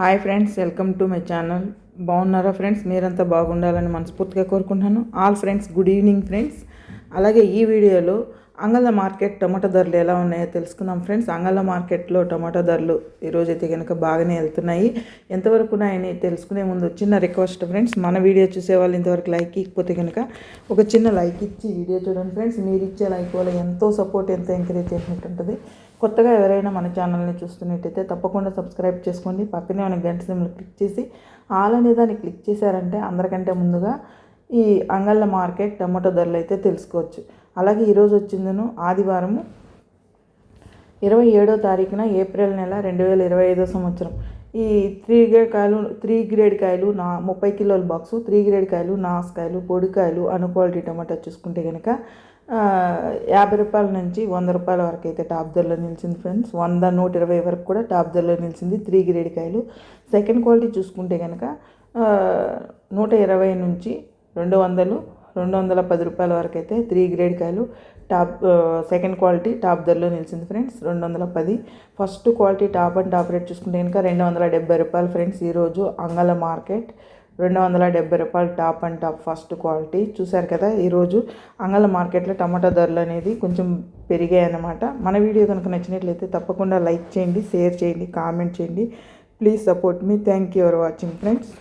Hi friends welcome to my channel. బాగున్నారా friends? మీరంతా బాగుండాలని మనస్ఫూర్తిగా కోరుకుంటున్నాను. All friends good evening friends. అలాగే ఈ వీడియోలో అంగళ్ళ మార్కెట్ టమాటో ధరలు ఎలా ఉన్నాయో తెలుసుకుందాం. ఫ్రెండ్స్ అంగళ్ళ మార్కెట్లో టమాటో ధరలు ఈరోజైతే కనుక బాగానే వెళ్తున్నాయి. ఎంతవరకు ఉన్నాయని తెలుసుకునే ముందు చిన్న రిక్వెస్ట్ ఫ్రెండ్స్ మన వీడియో చూసే వాళ్ళు ఇంతవరకు లైక్ ఇకపోతే కనుక ఒక చిన్న లైక్ ఇచ్చి వీడియో చూడండి ఫ్రెండ్స్. మీరు ఇచ్చే లైక్ వల్ల ఎంతో సపోర్ట్ ఎంతో ఎంకరేజ్ చేసినట్టు ఉంటుంది. కొత్తగా ఎవరైనా మన ఛానల్ని చూస్తున్నట్టయితే తప్పకుండా సబ్స్క్రైబ్ చేసుకోండి. పక్కనే మన గంట సింబల్ క్లిక్ చేసి ఆల్ అనే దాన్ని క్లిక్ చేశారంటే అందరికంటే ముందుగా ఈ అంగళ్ళ మార్కెట్ టమాటో ధరలు అయితే తెలుసుకోవచ్చు. అలాగే ఈరోజు వచ్చిందను ఆదివారము ఇరవై ఏడో తారీఖున ఏప్రిల్ నెల రెండు వేల ఇరవై ఐదో సంవత్సరం. ఈ త్రీ గ్రేడ్ కాయలు త్రీ గ్రేడ్ కాయలు నా ముప్పై కిలోల బాక్సు త్రీ గ్రేడ్ కాయలు నాసుకాయలు పొడికాయలు అను క్వాలిటీ టమాటా చూసుకుంటే కనుక యాభై రూపాయల నుంచి వంద రూపాయల వరకు అయితే టాప్ ధరలో నిలిచింది ఫ్రెండ్స్. వంద నూట ఇరవై వరకు కూడా టాప్ ధరలో నిలిచింది త్రీ గ్రేడ్ కాయలు. సెకండ్ క్వాలిటీ చూసుకుంటే కనుక నూట ఇరవై నుంచి రెండు వందలు రెండు వందల పది రూపాయల వరకు అయితే త్రీ గ్రేడ్ కాయలు. టాప్ సెకండ్ క్వాలిటీ టాప్ ధరలో నిలిచింది ఫ్రెండ్స్. రెండు వందల పది. First quality top and top rate చూసుకుంటే కనుక రెండు వందల డెబ్బై రూపాయలు ఫ్రెండ్స్ ఈరోజు అంగళ మార్కెట్. రెండు వందల డెబ్బై రూపాయలు top and top first quality. చూశారు కదా ఈరోజు అంగళ మార్కెట్లో టమాటా ధరలు అనేది కొంచెం పెరిగాయి అన్నమాట. మన వీడియో కనుక నచ్చినట్లయితే తప్పకుండా లైక్ చేయండి షేర్ చేయండి కామెంట్ చేయండి. Please support me. Thank you for watching friends.